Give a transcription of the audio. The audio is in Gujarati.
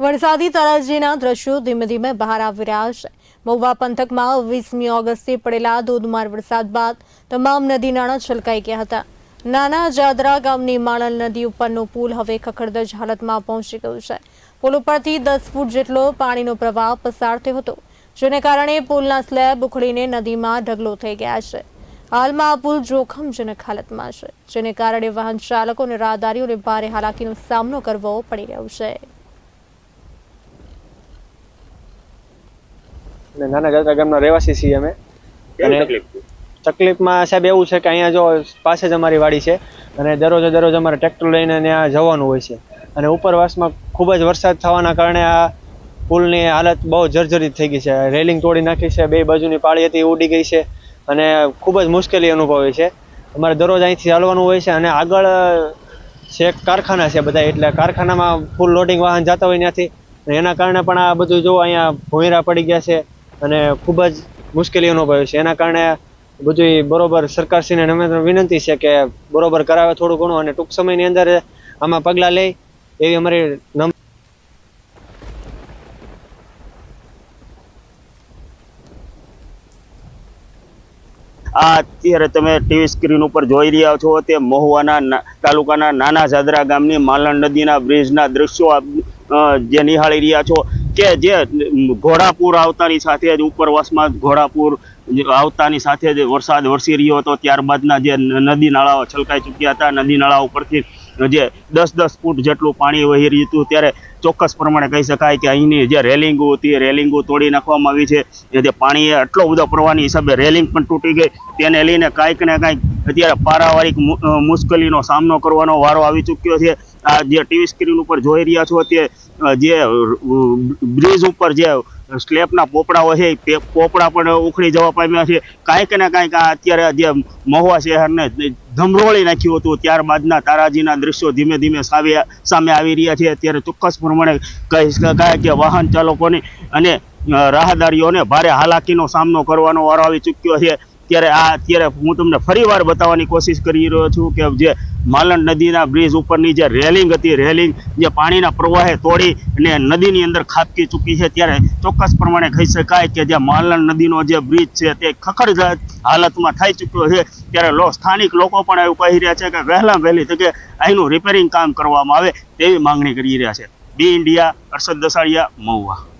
વરસાદી તરાજીના દ્રશ્યો ધીમે ધીમે બહાર આવી રહ્યા છે. મહુવા પંથકમાં વીસમી ઓગસ્ટથી પડેલા ધોધમાર વરસાદ બાદ તમામ નદી નાણાં છલકાઈ ગયા હતા. નાના જાદરા ગામની માણલ નદી ઉપરનો પુલ હવે ખખડધજ હાલતમાં પહોંચી ગયો છે. પુલ ઉપરથી દસ ફૂટ જેટલો પાણીનો પ્રવાહ પસાર થયો હતો, જેને કારણે પુલના સ્લેબ ઉખડીને નદીમાં ઢગલો થઈ ગયા છે. હાલમાં આ પુલ જોખમજનક હાલતમાં છે, જેને કારણે વાહન ચાલકો અને રાહદારીઓને ભારે હાલાકીનો સામનો કરવો પડી રહ્યો છે. અને નાના જાત્રા ગામના રહેવાસી છીએ અમે. અને તકલીફમાં સાહેબ એવું છે કે અહીંયા જો પાસે જ અમારી વાડી છે અને દરરોજ દરરોજ અમારે ટ્રેક્ટર લઈને ત્યાં જવાનું હોય છે. અને ઉપરવાસમાં ખૂબ જ વરસાદ થવાના કારણે આ પુલની હાલત બહુ જર્જરિત થઈ ગઈ છે. રેલિંગ તોડી નાખી છે બે બાજુની પાળી હતી ઉડી ગઈ છે અને ખૂબ જ મુશ્કેલી અનુભવે છે. અમારે દરરોજ અહીંથી ચાલવાનું હોય છે અને આગળ છે કારખાના છે બધા એટલે કારખાનામાં ફૂલ લોડિંગ વાહન જતા હોય ત્યાંથી. એના કારણે પણ આ બધું જો અહીંયા ભોંયરા પડી ગયા છે અને ખૂબ જ મુશ્કેલી અનુભવી છે. એના કારણે બધું બરોબર સરકારશ્રીને નમ્ર વિનંતી છે કે બરોબર કરાવે થોડું ઘણું અને ટૂંક સમયની અંદર આમાં પગલાં લે એવી અમારી આ અત્યારે તમે ટીવી સ્ક્રીન ઉપર જોઈ રહ્યા છો તે મહુવાના તાલુકાના નાના જાદરા ગામની માલણ નદીના બ્રિજના દ્રશ્યો જે નિહાળી રહ્યા છો. કે જે ઘોડાપુર આવતાની સાથે જ ઉપરવાસમાં ઘોડાપુર આવતાની સાથે જ વરસાદ વરસી રહ્યો હતો. ત્યારબાદના જે નદી નાળાઓ છલકાઈ ચૂક્યા હતા. નદી નાળા ઉપરથી જે દસ દસ ફૂટ જેટલું પાણી વહી રહ્યું હતું. ત્યારે ચોક્કસ પ્રમાણે કહી શકાય કે અહીંની જે રેલિંગો હતી, રેલિંગો તોડી નાખવામાં આવી છે. જે પાણી આટલો બધો પ્રવાહની હિસાબે રેલિંગ પણ તૂટી ગઈ. તેને લઈને કાંઈક ને કાંઈક અત્યારે પારાવારિક મુશ્કેલીનો સામનો કરવાનો વારો આવી ચૂક્યો છે. આ જે ટીવી સ્ક્રીન ઉપર જોઈ રહ્યા છો તે જે બ્રિજ ઉપર જે સ્લેબના પોપડાઓ છે, તે પોપડા પણ ઉખડી જવા પામ્યા છે. કાંઈક ને કાંઈક અત્યારે જે મહુવા શહેરને ધમરોળી નાખ્યું હતું, ત્યારબાદના તારાજીના દ્રશ્યો ધીમે ધીમે સામે આવી રહ્યા છે. અત્યારે ચોક્કસ પ્રમાણે કહી કે વાહન ચાલકોને અને રાહદારીઓને ભારે હાલાકીનો સામનો કરવાનો વારો આવી ચૂક્યો છે. ત્યારે આ અત્યારે હું તમને ફરીવાર બતાવવાની કોશિશ કરી રહ્યો છું કે જે માલણ નદીના બ્રિજ ઉપરની જે રેલિંગ હતી, રેલિંગ જે પાણીના પ્રવાહે તોડી અને નદીની અંદર ખાબકી ચૂકી છે, ત્યારે ચોક્કસ પ્રમાણે કહી શકાય કે જે માલણ નદીનો જે બ્રિજ છે તે ખખડ હાલતમાં થઈ ચૂક્યો છે. ત્યારે લો, સ્થાનિક લોકો પણ એવું કહી રહ્યા છે કે વહેલા વહેલી તકે અહીંનું રિપેરિંગ કામ કરવામાં આવે તેવી માંગણી કરી રહ્યા છે. B India Arshad Dasadiya Mahuva.